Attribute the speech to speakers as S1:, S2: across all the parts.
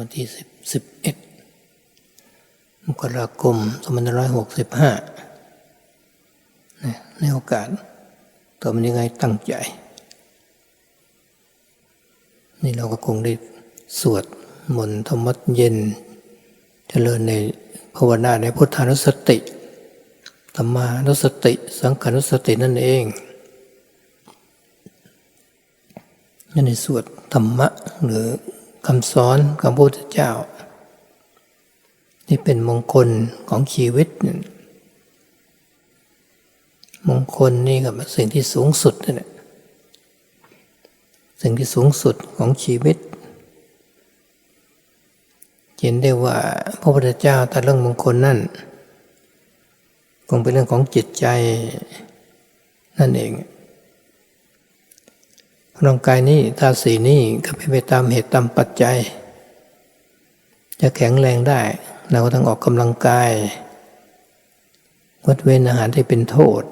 S1: วันที่สิบสิบเอ็ดมกราคมสองพันร้อยหกสิบห้าในโอกาสตัวมันยังไงตั้งใจ นี่เราก็คงได้สวดมนต์ธรรมวัดเย็นเจริญในภาวนาในพุทธานุสติธรรมานุสติ สังขานุสตินั่นเองนั่นในสวดธรรมะหรือ คำสอนของพระพุทธเจ้า ที่เป็นมงคลของชีวิต มงคลนี่ก็เป็นสิ่งที่สูงสุดนั่นแหละสิ่งที่สูงสุดของชีวิตเห็นได้ว่าพระพุทธเจ้าตรัสเรื่องมงคลนั่นคงเป็นเรื่องของจิตใจนั่นเอง ร่างกายนี้ธาตุสีนี้ก็เป็นไปตามเหตุตามปัจจัย จะแข็งแรงได้ เราก็ต้องออกกำลังกายงดเว้นอาหารที่เป็นโทษ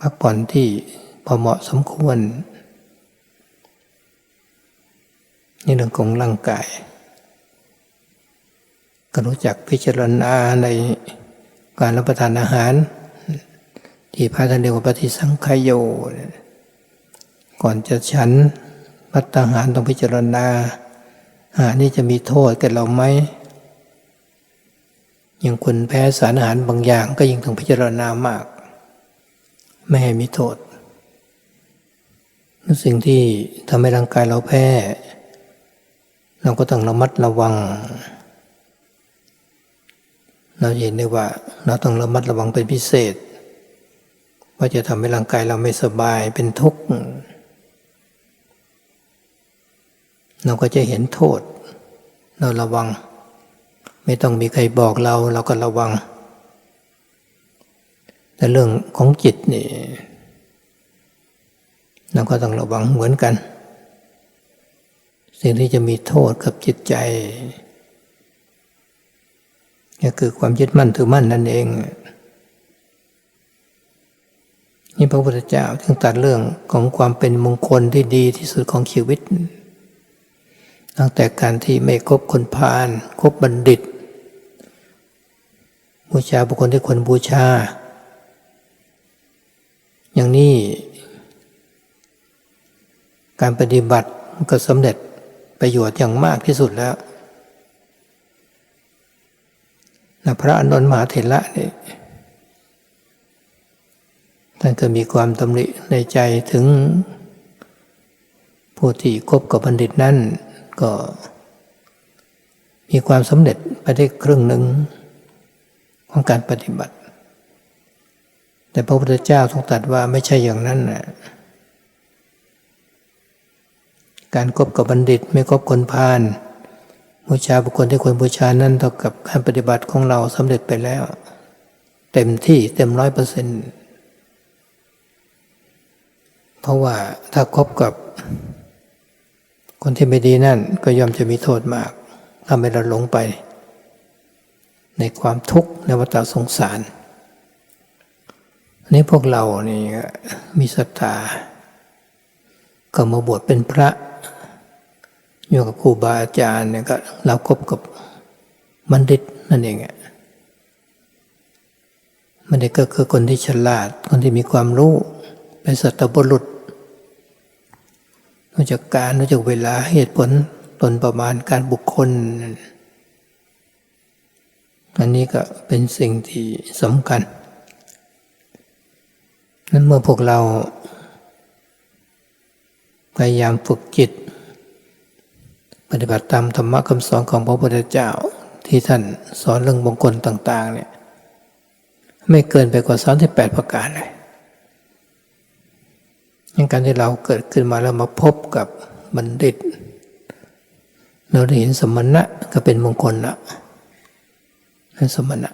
S1: พักผ่อนที่พอเหมาะสมควรนี่เรื่องของร่างกายก็รู้จักพิจารณาในการรับประทานอาหาร ที่พระท่านเรียกว่าปฏิสังขยโย ก่อนจะฉันพัตตาหารต้องพิจารณาอาหารนี่จะมีโทษแก่เราไหมยังคนแพ้สารอาหารบางอย่างก็ยิ่งต้องพิจารณามาก ไม่ให้มีโทษ สิ่งที่ทำให้ร่างกายเราแพ้ เราก็ต้องระมัดระวัง เราเห็นได้ว่า เราต้องระมัดระวังเป็นพิเศษ ว่าจะทำให้ร่างกายเราไม่สบายเป็นทุกข์ เราก็จะเห็นโทษ เราระวัง ไม่ต้องมีใครบอกเราเราก็ระวัง แต่เรื่องของจิตนี่เราก็ต้องระวังเหมือนกัน สิ่งที่จะมีโทษกับจิตใจก็คือความยึดมั่นถือมั่นนั่นเอง นี่พระพุทธเจ้าถึงตัดเรื่องของความเป็นมงคลที่ดีที่สุดของชีวิต ตั้งแต่การที่ไม่คบคนพาลคบบัณฑิต บูชาบุคคลที่ควรบูชา อย่างนี้การปฏิบัติก็สำเร็จประโยชน์อย่างมากที่สุดแล้วนะพระอนนท์มหาเถระนี่ท่านก็มีความตำหนิในใจถึงผู้ที่คบกับบัณฑิตนั้น ก็มีความสำเร็จไปได้ครึ่งหนึ่งของการปฏิบัติ แต่พระพุทธเจ้าทรงตรัสว่าไม่ใช่อย่างนั้นนะการคบกับบัณฑิตไม่คบคนพาลบูชาบุคคลที่ควรบูชานั่นเท่ากับการปฏิบัติของเราสำเร็จไปแล้ว เต็มที่เต็มร้อยเปอร์เซ็นต์เพราะว่าถ้าคบกับ คนที่ไม่ดีนั่นก็ย่อมจะมีโทษมากทำให้เราหลงไป ในความทุกข์ในวัฏสงสารนี้พวกเรานี่มีศรัทธาก็มาบวชเป็นพระอยู่กับครูบาอาจารย์เนี่ยก็เราคบกับบัณฑิตนั่นเองอะบัณฑิตก็คือคนที่ฉลาด คนที่มีความรู้ เป็นสัตบุรุษ รู้จักการรู้จักเวลาเหตุผลตนประมาณการบุคคล อันนี้ก็เป็นสิ่งที่สำคัญ นั้นเมื่อพวกเรา พยายามฝึกจิต ปฏิบัติตามธรรมะคำสอนของพระพุทธเจ้าที่ท่านสอนเรื่องมงคลต่าง ๆ เนี่ย ไม่เกินไปกว่าสามสิบแปดประการเลย อย่างการที่เราเกิดขึ้นมาแล้วมาพบกับบัณฑิต เราได้เห็นสมณะก็เป็นมงคลละนั่นสมณะ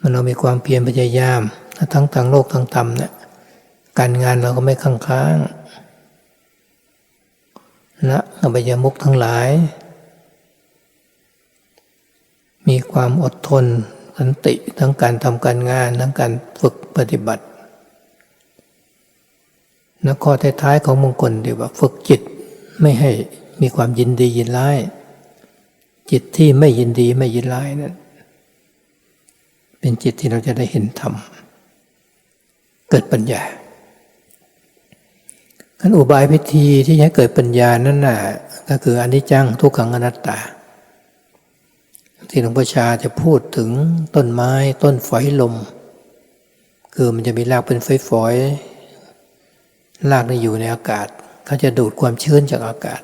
S1: มันเรามีความเพียรพยายาม ทั้งทางโลกทางธรรมเนี่ยการงานเราก็ไม่ค้างค้างละอบายมุกทั้งหลาย มีความอดทนสันติทั้งการทำการงาน ทั้งการฝึกปฏิบัติ แลวข้อท้ายๆของมงคลเดี๋ยว่าฝึกจิตไม่ให้มีความยินดียินร้าย จิตที่ไม่ยินดีไม่ยินร้ายนั้นเป็นจิตที่เราจะได้เห็นธรรมเกิดปัญญาขั้นอุบายพิธีที่ให้เกิดปัญญานั้นน่ะก็คืออนิจจังทุกขังอนัตตา ที่หลวงพ่อชาจะพูดถึงต้นไม้ต้นฝอยลม คือมันจะมีรากเป็นฝอย รากนี่อยู่ในอากาศเขาจะดูดความชื้นจากอากาศ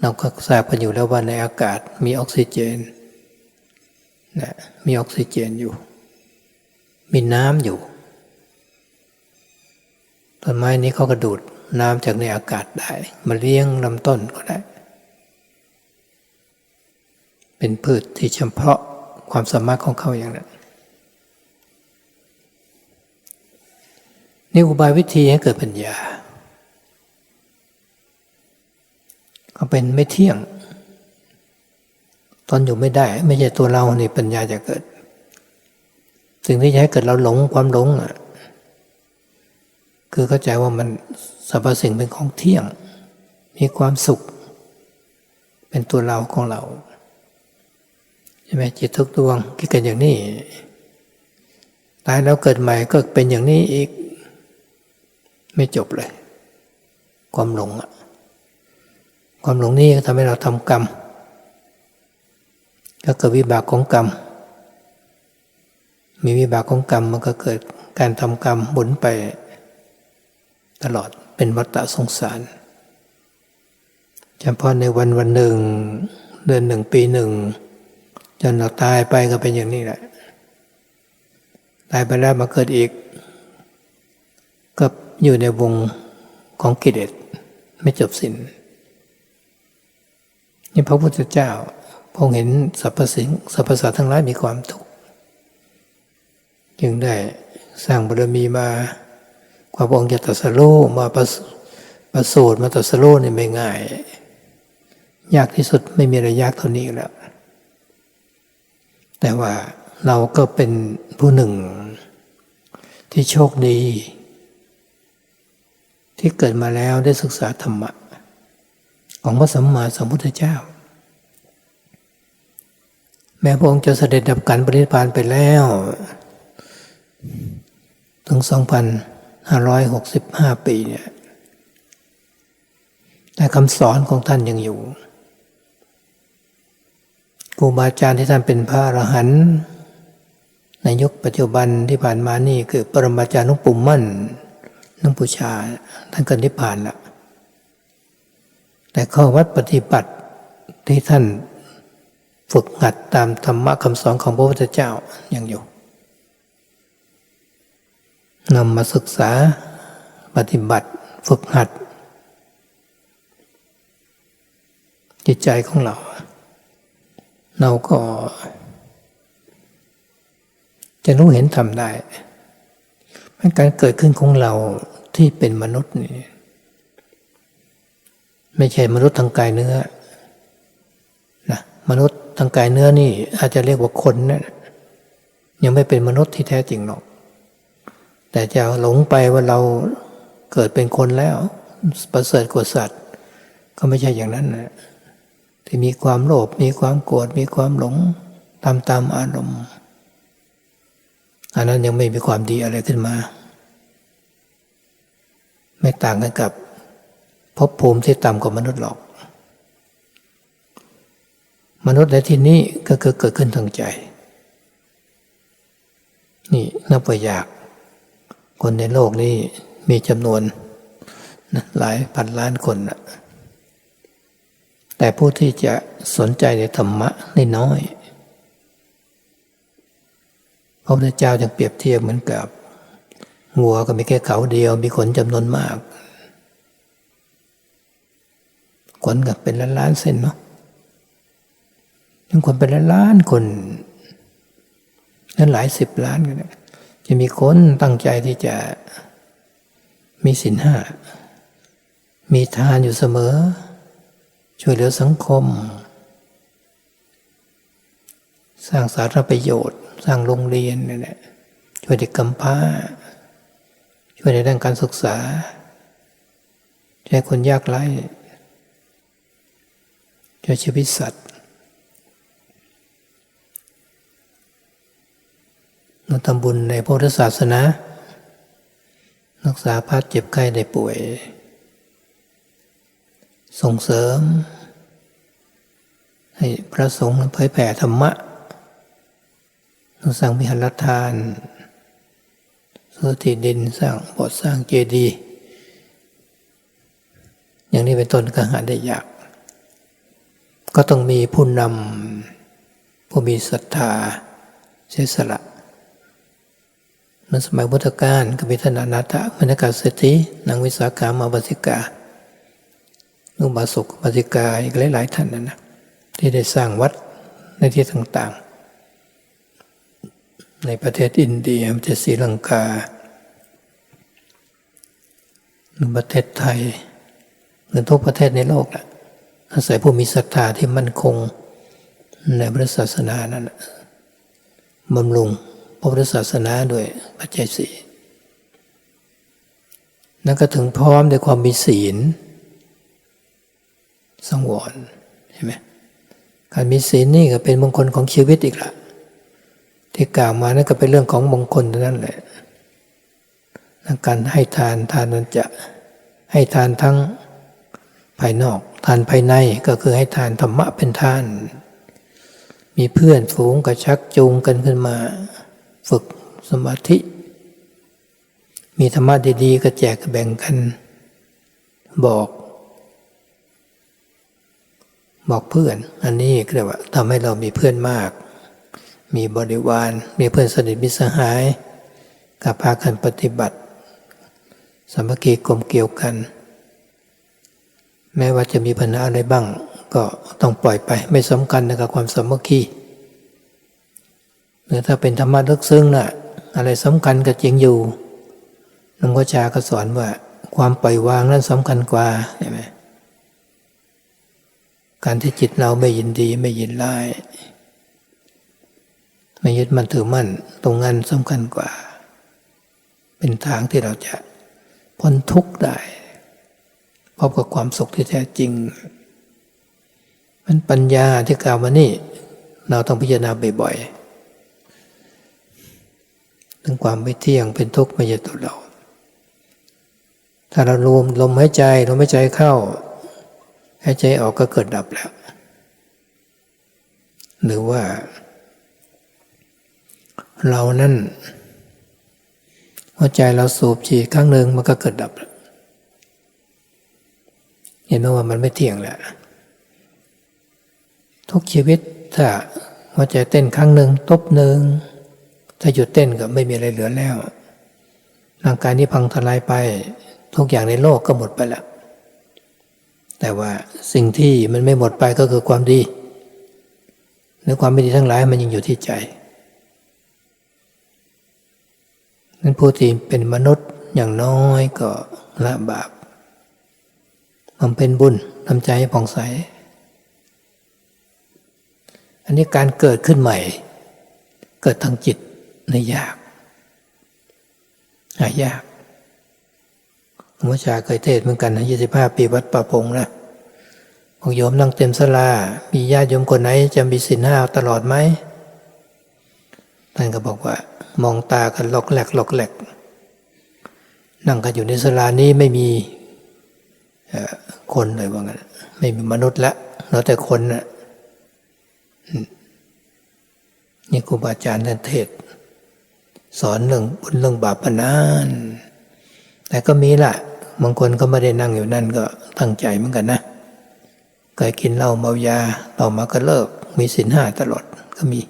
S1: เราก็ทราบกันอยู่แล้วว่าในอากาศมีออกซิเจนนะมีออกซิเจนอยู่ มีน้ำอยู่ต้นไม้นี้เขาก็ดูดน้ำจากในอากาศได้ มาเลี้ยงลำต้นก็ได้ เป็นพืชที่เฉพาะความสามารถของเขาอย่างนั้น นี่อุบายวิธีให้เกิดปัญญา ก็เป็นไม่เที่ยง ตอนอยู่ไม่ได้ ไม่ใช่ตัวเรานี่ปัญญาจะเกิด สิ่งที่จะให้เกิดเราหลงความหลงอะคือเข้าใจว่ามันสรรพสิ่งเป็นของเที่ยง มีความสุข เป็นตัวเราของเราใช่ไหมจิตทุกดวงคิดกันอย่างนี้ ตายแล้วเกิดใหม่ก็เป็นอย่างนี้อีก ไม่จบเลย ความหลงอะความหลงนี่ทำให้เราทำกรรมก็เกิดวิบากของกรรม มีวิบากของกรรมมันก็เกิดการทำกรรมบุนไป ตลอดเป็นวัฏสงสารเฉพาะในวันวันหนึ่ง เดือนหนึ่งปีหนึ่ง จนเราตายไปก็เป็นอย่างนี้แหละ ตายไปแล้วมาเกิดอีก อยู่ในวงของกิเลสไม่จบสิน้นนี่พระพุทธเจ้าพงเห็นสรรพสิ่งสรรพสัตว์ทั้งหลายมีความทุกข์จึงได้สร้างบารมีมา กว่าพระองค์จะตัสรู้มาประประสูติมาตัสรู้นี่ไม่ง่าย ยากที่สุดไม่มีอะไรยากเท่านี้แล้ว แต่ว่าเราก็เป็นผู้หนึ่งที่โชคดี ที่เกิดมาแล้วได้ศึกษาธรรมะ ของพระสัมมาสัมพุทธเจ้า แม้พระองค์จะเสด็จดับการปรินิพานไปแล้ว ถึง 2,565 ปีเนี่ยแต่คำสอนของท่านยังอยู่ครูบาอาจารย์ที่ท่านเป็นพระอรหันต์ในยุคปัจจุบันที่ผ่านมานี่คือปรมาจารย์หลวงปู่มั่น ลวงปู่ชาท่านก็นิพพานล้วแต่ข้อวัดปฏิบัติที่ท่านฝึกหัดตามธรรมะคำสอนของพระพุทธเจ้ายังอยู่นำมาศึกษาปฏิบัติฝึกหัด จิตใจของเรา เราก็ จะรู้เห็นทำได้มันการเกิดขึ้นของเรา ที่เป็นมนุษย์นี่ไม่ใช่มนุษย์ทางกายเนื้อนะมนุษย์ทางกายเนื้อนี่ อาจจะเรียกว่าคนนะยังไม่เป็นมนุษย์ที่แท้จริงหรอก แต่จะหลงไปว่าเราเกิดเป็นคนแล้ว ประเสริฐกว่าสัตว์ ก็ไม่ใช่อย่างนั้นนะที่มีความโลภมีความโกรธมีความหลงตามตามอารมณ์อันนั้นยังไม่มีความดีอะไรขึ้นมา ไม่ต่างกันกับภพภูมิที่ต่ำกว่ามนุษย์หรอก มนุษย์ในที่นี้ก็คือเกิดขึ้นทางใจ นี่นับว่ายาก คนในโลกนี้มีจำนวนนะหลายพันล้านคนนะแต่ผู้ที่จะสนใจในธรรมะนี่น้อยพระพุทธเจ้าจึงเปรียบเทียบเหมือนกับ งัวก็มีแค่เขาเดียว มีขนจำนวนมากขนกับเป็นล้านล้านเส้นเนาะยังคนเป็นล้านล้านคนนั้นหลายสิบล้านกันจะมีคนตั้งใจที่จะมีสินห้า มีทานอยู่เสมอ ช่วยเหลือสังคม สร้างสาธารณประโยชน์ สร้างโรงเรียนนี่แหละช่วยเด็กกำพร้า ช่วยในด้านการศึกษาช่วยคนยากไร้ช่วยชีวิตสัตว์เราทำบุญในพุทธศาสนา รักษาพัดเจ็บไข้ได้ป่วย ส่งเสริม ให้พระสงฆ์เผยแผ่ธรรมะเราสร้างวิหารทาน ซื้อที่ดินสร้างโบสถ์สร้างเจดีย์อย่างนี้เป็นต้นก็หาได้ยาก ก็ต้องมีผู้นำผู้มีศรัทธาเสียสละมื่อสมัยพุทธกาลก็มีธนานาถมณกาเศรษฐีนางวิสาขามาบาสิกานุบาสุกบาสิกาอีกหลายๆท่านนะนะที่ได้สร้างวัดในที่ต่างๆ ในประเทศอินเดียประเทศศรีลังกาหรือประเทศไทยหรือทุกประเทศในโลกแหละอาศัยผู้มีศรัทธาที่มั่นคงในพระศาสนานั้นน่ะบำรุงพระพุทธศาสนาด้วยปัจจัยสี่นั่นก็ถึงพร้อมด้วยความมีศีลสังวรใช่ไหมการมีศีลนี่ก็เป็นมงคลของชีวิตอีกละ ที่กล่าวมานั่นก็เป็นเรื่องของมงคลนั้นแหละการให้ทานทานนั้นจะให้ทานทั้งภายนอก ทานภายในก็คือให้ทานธรรมะเป็นทาน มีเพื่อนฝูงกระชักจูงกันขึ้นมา ฝึกสมาธิ มีธรรมะดีๆ ก็แจกแบ่งกัน บอก บอกเพื่อน อันนี้เรียกว่าทำให้เรามีเพื่อนมาก มีบริวาร มีเพื่อนสนิทมิสหายกับพากันปฏิบัติสามัคคีกลมเกี่ยวกัน แม้ว่าจะมีปัญหาอะไรบ้าง ก็ต้องปล่อยไปไม่สำคัญกับความสามัคคีหรือถ้าเป็นธรรมะลึกซึ้งน่ะอะไรสำคัญก็จริงอยู่หลวงพ่อชาก็สอนว่า ความปล่อยวางนั้นสำคัญกว่าใช่ไหมการที่จิตเราไม่ยินดีไม่ยินร้าย ไม่ยึดมั่นถือมั่น ตรงนั้นสำคัญกว่า เป็นทางที่เราจะพ้นทุกข์ได้พบกับความสุขที่แท้จริง มันปัญญาที่กล่าวมานี่ เราต้องพิจารณาบ่อยๆถึงความไม่เที่ยงเป็นทุกข์ไม่ใช่ตัวเรา ถ้าเรารวมลมหายใจลมหายใจเข้าหายใจออกก็เกิดดับแล้ว หรือว่า เรานั่นหัวใจเราสูบฉีดครั้งหนึ่งมันก็เกิดดับแล้วเห็นไหมว่ามันไม่เที่ยงแหละทุกชีวิตถ้าหัวใจเต้นครั้งหนึ่งตบหนึ่งถ้าหยุดเต้นก็ไม่มีอะไรเหลือแล้วร่างกายนี้พังทลายไป ทุกอย่างในโลกก็หมดไปแล้ว แต่ว่าสิ่งที่มันไม่หมดไปก็คือความดีหรือความไม่ดีทั้งหลายมันยังอยู่ที่ใจ นั้นผู้ที่เป็นมนุษย์อย่างน้อยก็ละบาปมันเป็นบุญทำใจให้ผ่องใส อันนี้การเกิดขึ้นใหม่ เกิดทางจิตในยากหายากหลวงพ่อชาเคยเทศเหมือนกันนะยี่สิบห้าปีวัดป่าพงนะพวกโยมนั่งเต็มสลา มีญาติโยมคนไหนจะมีสินห้าตลอดไหม ท่านก็บอกว่า มองตากันหลอกแหลกหลอกแหลก นั่งกันอยู่ในสลานี้ไม่มีคนเลยว่างั้นไม่มีมนุษย์ละเราแต่คนนะ่ะนี่ครูบาอาจารย์ท่านเทศ สอนเรื่องบุญเรื่องบาปนานแต่ก็มีละบางคนก็ไม่ได้นั่งอยู่นั่นก็ตั้งใจเหมือนกันนะเคยกินเหล้าเมายาต่อมาก็เลิก มีสินห้าตลอดก็มี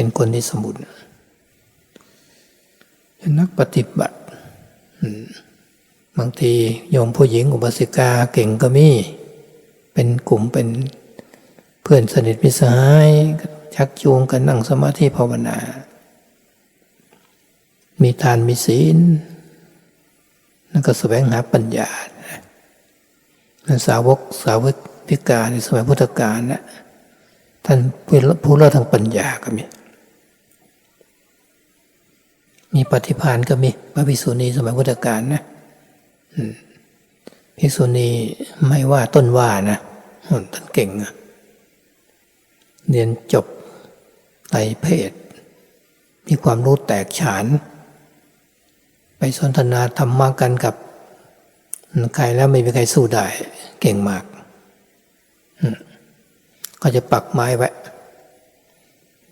S1: เป็นคนที่สมบูรณ์เป็นนักปฏิบัติบางทีโยมผู้หญิงอุบาสิกาเก่งก็มี เป็นกลุ่มเป็นเพื่อนสนิทมิสหาย ชักจูงกันนั่งสมาธิภาวนา มีทานมีศีลแล้วก็แสวงหาปัญญาสาวกสาวกพิการในสมัยพุทธกาลนะท่านผู้เล่าทางปัญญาก็มี มีปฏิพานก็มีพระภิกษุณีสมัยพุทธกาลนะภิกษุณีไม่ว่าต้นว่านะท่านเก่งอะเรียนจบไตรเพศ มีความรู้แตกฉาน ไปสนทนาธรรมะกันกับใครแล้วไม่มีใครสู้ได้ เก่งมากก็จะปักไม้ไว้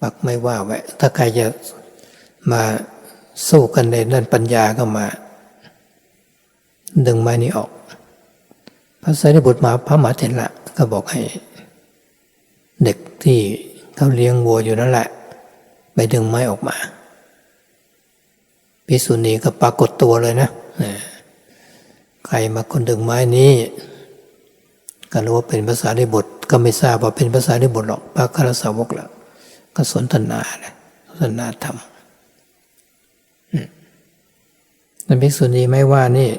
S1: ปักไม่ว่าไว้ ถ้าใครจะมา สู้กันในด้านปัญญาก็มา ดึงไม้นี้ออก พระสารีบุตรมาพระมหาเถระก็บอกให้ เด็กที่เขาเลี้ยงวัวอยู่นั่นแหละ ไปดึงไม้ออกมาพิสุนีก็ปรากฏตัวเลยนะใครมาคนดึงไม้นี้ก็รู้ว่าเป็นภาษาในบทก็ไม่ทราบว่าเป็นภาษาในบทหรอกพระคารสาวกละก็สนทนานะสนทนาธรรม นั่นภิกษุณีไม่ว่านี่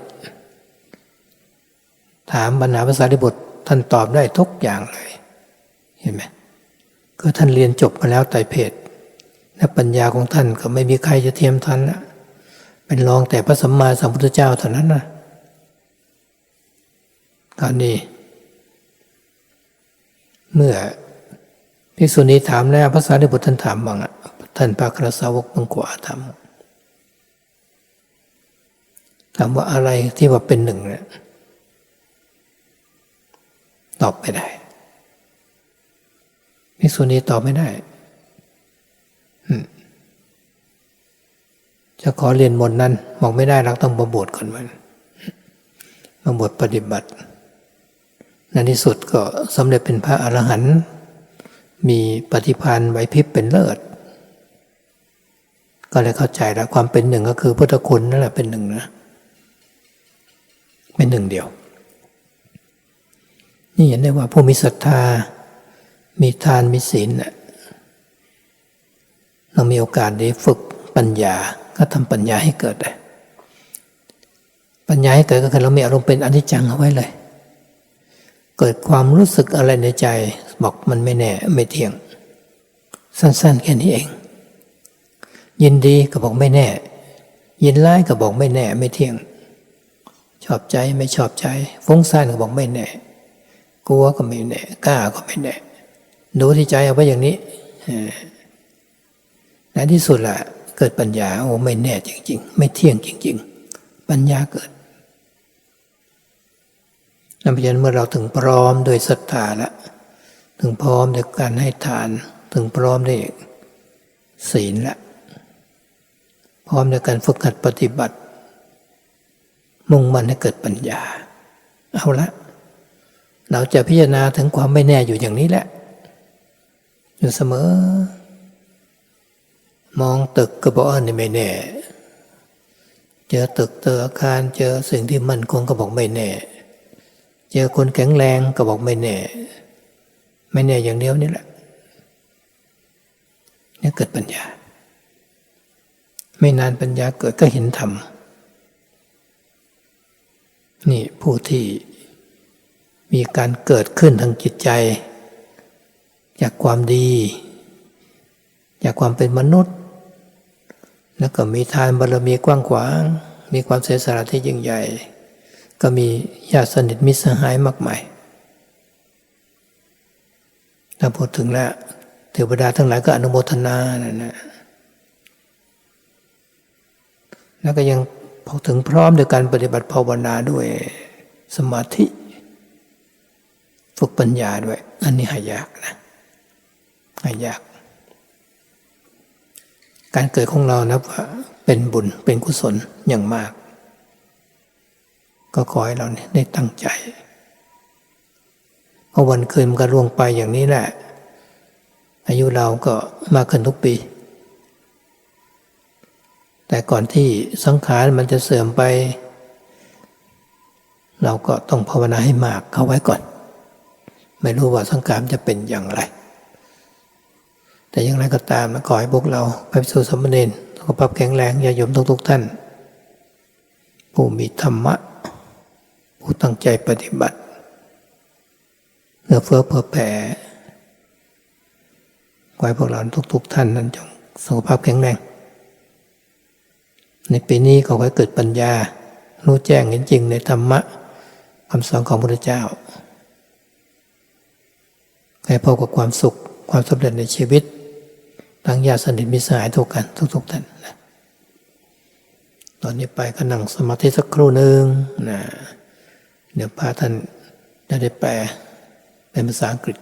S1: ถามบรรณาภาษาในบทท่านตอบได้ทุกอย่างเลย เห็นไหมก็ท่านเรียนจบมาแล้วไต่เพศและปัญญาของท่านก็ไม่มีใครจะเทียมทันละเป็นรองแต่พระสัมมาสัมพุทธเจ้าเท่านั้นนะคราวนี้ เมื่อภิกษุณีถามแล้วภาษาในบทท่านถามบ้างอะท่านพระครสาวกบังกว่าถาม ถามว่าอะไรที่ว่าเป็นหนึ่งเนี่ยตอบไม่ได้ภิกษุณีตอบไม่ได้จะขอเรียนมนนั้นบอกไม่ได้เราต้องมาบวชก่อนมันมาบวชปฏิบัติในที่สุดก็สำเร็จเป็นพระอรหันต์มีปฏิพันธ์ไหวพริบเป็นเลิศ ก็เลยเข้าใจแล้วความเป็นหนึ่งก็คือพุทธคุณนั่นแหละเป็นหนึ่งนะ เป็นหนึ่งเดียว นี่เห็นได้ว่าผู้มีศรัทธา มีทานมีศีลเรามีโอกาสได้ฝึกปัญญาก็ทำปัญญาให้เกิดปัญญาให้เกิดก็คือเรามีอารมณ์เป็นอนิจจังเอาไว้เลย เกิดความรู้สึกอะไรในใจ บอกมันไม่แน่ไม่เที่ยง สั้นๆแค่นี้เอง ยินดีก็บอกไม่แน่ ยินร้ายก็บอกไม่แน่ไม่เที่ยง อบใจไม่ชอบใจฟุ้งซ่านก็บอกไม่แน่กลัวก็ไม่แน่กล้าก็ไม่แน่ดูที่ใจเอาไว้อย่างนี้ในที่สุดละเกิดปัญญาโอ้ไม่แน่จริง ๆ ไม่เที่ยงจริง ๆ ปัญญาเกิดนั่นเป็นเมื่อเราถึงพร้อมโดยศรัทธาละถึงพร้อมในการให้ทาน ถึงพร้อมในศีลละพร้อมในการฝึกหัดปฏิบัติ มุ่งมั่นให้เกิดปัญญา เอาละ เราจะพิจารณาถึงความไม่แน่อยู่อย่างนี้แหละ อยู่เสมอ มองตึกก็บอกว่านี่ไม่แน่ เจอตึกเจออาคารเจอสิ่งที่มั่นคงก็บอกไม่แน่ เจอคนแข็งแรงก็บอกไม่แน่ ไม่แน่อย่างเดียวนี่แหละนี่เกิดปัญญา ไม่นานปัญญาเกิดก็เห็นธรรม นี่ผู้ที่มีการเกิดขึ้นทางจิตใจ จากความดี จากความเป็นมนุษย์ แล้วก็มีทานบารมีกว้างขวาง มีความเสียสละที่ยิ่งใหญ่ ก็มีญาติสนิทมิตรสหายมากมายถ้าพูดถึงแล้วเทวดาทั้งหลายก็อนุโมทนานั่นนะแล้วก็ยัง พอถึงพร้อมในการปฏิบัติภาวนาด้วยสมาธิ ฝึกปัญญาด้วย อันนี้หายากนะไม่ยาก การเกิดของเรานะว่าเป็นบุญเป็นกุศลอย่างมาก ก็ขอให้เราเนี่ยได้ตั้งใจเพราะวันคืนมันก็ล่วงไปอย่างนี้แหละ อายุเราก็มากขึ้นทุกปี แต่ก่อนที่สังขารมันจะเสื่อมไป เราก็ต้องภาวนาให้มากเข้าไว้ก่อน ไม่รู้ว่าสังขารจะเป็นอย่างไร แต่อย่างไรก็ตามนะขอให้พวกเราไปสู่สมณีนสุขภาพแข็งแรงอย่าโยมทุกๆท่าน ผู้มีธรรมะ ผู้ตั้งใจปฏิบัติเพื่อเฟื้อเพื่อแผ่ขอให้พวกเราทุกๆท่านนั้นจงสุขภาพแข็งแรง ในปีนี้ขอให้เกิดปัญญา รู้แจ้งเห็นจริงในธรรมะคำสอนของพระพุทธเจ้าให้พบกับความสุขความสำเร็จในชีวิต ทั้งญาติสนิทมิสหายทุกกันทุกๆท่านนะตอนนี้ไปก็นั่งสมาธิสักครู่หนึ่งนะเดี๋ยวพาท่านจะได้แปลเป็นภาษาอังกฤษ